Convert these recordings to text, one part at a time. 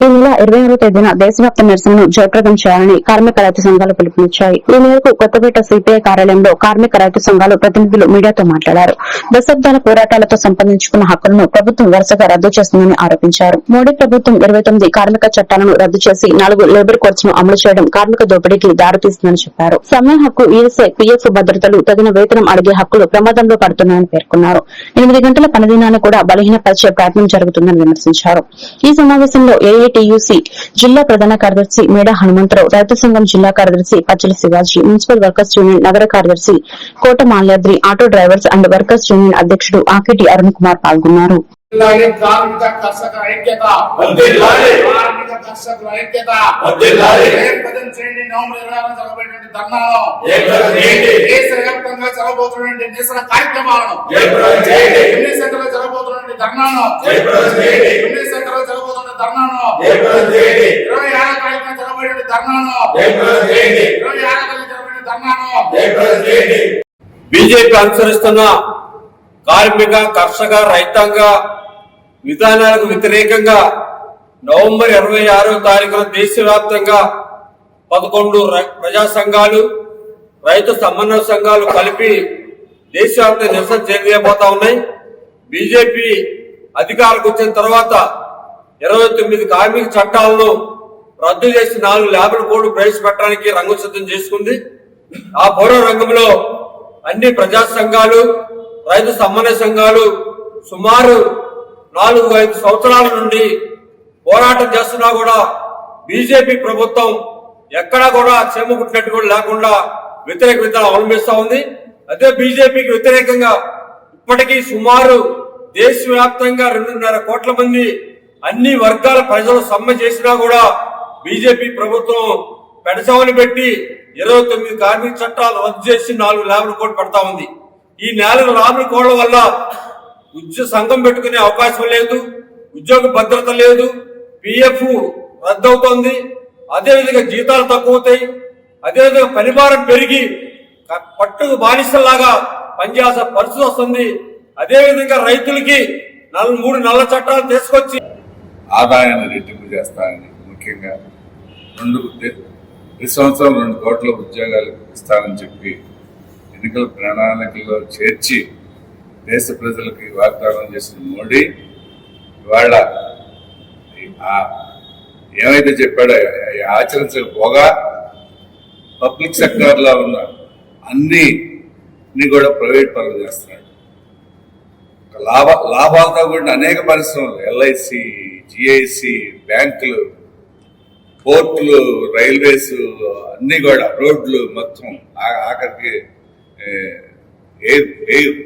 ఈ నెల ఇరవై ఆరో తేదీన దేశవ్యాప్త నిరసనను జయప్రదం చేయాలని కార్మిక రైతు సంఘాలు పిలుపునిచ్చాయి. ఈ మేరకు కొత్తపేట సిపిఐ కార్యాలయంలో కార్మిక రైతు సంఘాలు ప్రతినిధులు మీడియాతో మాట్లాడారు. దశాబ్దాల పోరాటాలతో సంపాదించుకున్న హక్కులను ప్రభుత్వం వరుసగా రద్దు చేస్తుందని ఆరోపించారు. మోడీ ప్రభుత్వం ఇరవై తొమ్మిది కార్మిక చట్టాలను రద్దు చేసి నాలుగు లేబర్ కోడ్స్ను అమలు చేయడం కార్మిక దోపిడీకి దారితీస్తుందని చెప్పారు. సమయ హక్కు ఈఎస్ఐ పీఎఫ్ భద్రతలు తగిన వేతనం అడిగే హక్కులు ప్రమాదంలో పడుతున్నాయని పేర్కొన్నారు. ఎనిమిది గంటల పనిదినాన్ని కూడా బలహీనపరిచే ప్రయత్నం జరుగుతుందని విమర్శించారు. ఈ సమావేశంలో ఏఏ ఏఐటియుసి జిల్లా ప్రధాన కార్యదర్శి మేడా హనుమంతరావు రైతు సంఘం జిల్లా కార్యదర్శి Pachchala Shivaji municipal workers union నగర కార్యదర్శి Kota Malyadri auto drivers and workers union అధ్యక్షుడు ఆకిటి అరుణ్ కుమార్ పాల్గొన్నారు. కర్షక ఐక్యత వర్ధిల్లాలి. కార్మిక కర్షకుల ఐక్యత వర్ధిల్లాలి. ఏకపదం చేయండి నవంబర్ ఇరవై ఆరున జరగబోయేటువంటి చేయండి. దేశవ్యాప్తంగా జరగబోతున్నటువంటి నిరసన కార్యక్రమాలను చేయండి. ఎన్ని సెంటర్లో జరగబోతున్నటువంటి ధర్నాను చేయండి. ఎన్ని సెంటర్లో జరగబోతున్న ధర్నాను. ఇరవై ఆరో తారీఖున జరగబోయేటువంటి ధర్నాను. ఇరవై ఆరో తారీఖున జరగబోయే ధర్నాను. బీజేపీ అనుసరిస్తున్న కార్మిక కర్షక రైతాంగ విధానాలకు వ్యతిరేకంగా నవంబర్ ఇరవై ఆరో తారీఖున దేశవ్యాప్తంగా పదకొండు రై- ప్రజా సంఘాలు రైతు సమన్వయ సంఘాలు కలిపి దేశవ్యాప్త నిరసన చేయబోతా ఉన్నాయి. బీజేపీ అధికారులకు వచ్చిన తర్వాత ఇరవై తొమ్మిది కార్మిక చట్టాలను రద్దు చేసి నాలుగు లేబర్ బోర్డు ప్రవేశపెట్టడానికి రంగు సిద్ధం చేసుకుంది. ఆ పౌర రంగంలో అన్ని ప్రజా సంఘాలు రైతు సమన్వయ సంఘాలు సుమారు నాలుగు ఐదు సంవత్సరాల నుండి పోరాటం చేస్తున్నా కూడా బీజేపీ ప్రభుత్వం ఎక్కడా కూడా చేమకుట్టినట్టు కూడా లేకుండా వ్యతిరేక విధానం అవలంబిస్తా ఉంది. అదే బీజేపీకి వ్యతిరేకంగా ఇప్పటికీ సుమారు దేశవ్యాప్తంగా రెండున్నర కోట్ల మంది అన్ని వర్గాల ప్రజలు సమ్మె చేసినా కూడా బీజేపీ ప్రభుత్వం పెడచవని పెట్టి ఇరవై తొమ్మిది కార్మిక చట్టాలు రద్దు చేసి నాలుగు ల్యాబ్లు కోట్లు పడతా ఉంది. ఈ నేలను రానుకోవడం వల్ల ఉద్యోగ సంఘం పెట్టుకునే అవకాశం లేదు ఉద్యోగ భద్రత లేదు పిఎఫ్ రద్దవుతోంది. అదేవిధంగా జీతాలు తక్కువతాయి అదేవిధంగా పనిభారం పెరిగి పట్టు బానిసలాగా పనిచేయాల్సిన పరిస్థితి వస్తుంది. అదేవిధంగా రైతులకి నల్ మూడు నల్ల చట్టాలు తీసుకొచ్చి ఆదాయాన్ని రెట్టింపు చేస్తానని ముఖ్యంగా రెండు ప్రతి సంవత్సరం రెండు కోట్ల ఉద్యోగాలు ఇస్తానని చెప్పి ఎన్నికల ప్రణాళికలో చేర్చి దేశ ప్రజలకి వాగ్దానం చేసిన మోడీ ఇవాళ ఏమైతే చెప్పాడో ఆచరించకపోగా పబ్లిక్ సెక్టార్లో ఉన్న అన్ని అన్ని కూడా ప్రైవేట్ పనులు చేస్తున్నాడు. లాభ లాభాలతో కూడిన అనేక పరిశ్రమలు ఎల్ఐసి జిఐసి బ్యాంకులు పోర్టులు రైల్వేస్ అన్నీ కూడా రోడ్లు మొత్తం ఆ- ఆఖరికి ఎయిర్ ఎయిర్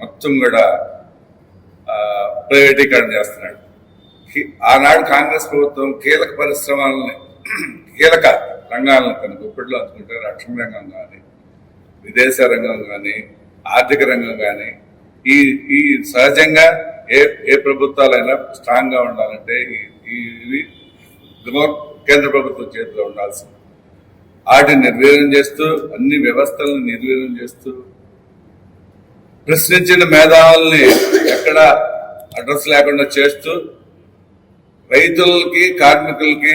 మొత్తం కూడా ప్రైవేటీకరణ చేస్తున్నాడు. ఆనాడు కాంగ్రెస్ ప్రభుత్వం కీలక పరిశ్రమలని కీలక రంగాలను తన గుప్పిట్లో అందుకుంటే రక్షణ రంగం కానీ విదేశ రంగం కానీ ఆర్థిక రంగం కానీ ఈ ఈ సహజంగా ఏ ఏ ప్రభుత్వాలైనా స్ట్రాంగ్గా ఉండాలంటే ఇవి కేంద్ర ప్రభుత్వం చేతిలో ఉండాల్సింది. వాటిని నిర్వీర్యం చేస్తూ అన్ని వ్యవస్థలను నిర్వీర్యం చేస్తూ ప్రశ్నించిన మేధావుల్ని ఎక్కడ అడ్రస్ లేకుండా చేస్తూ రైతులకి కార్మికులకి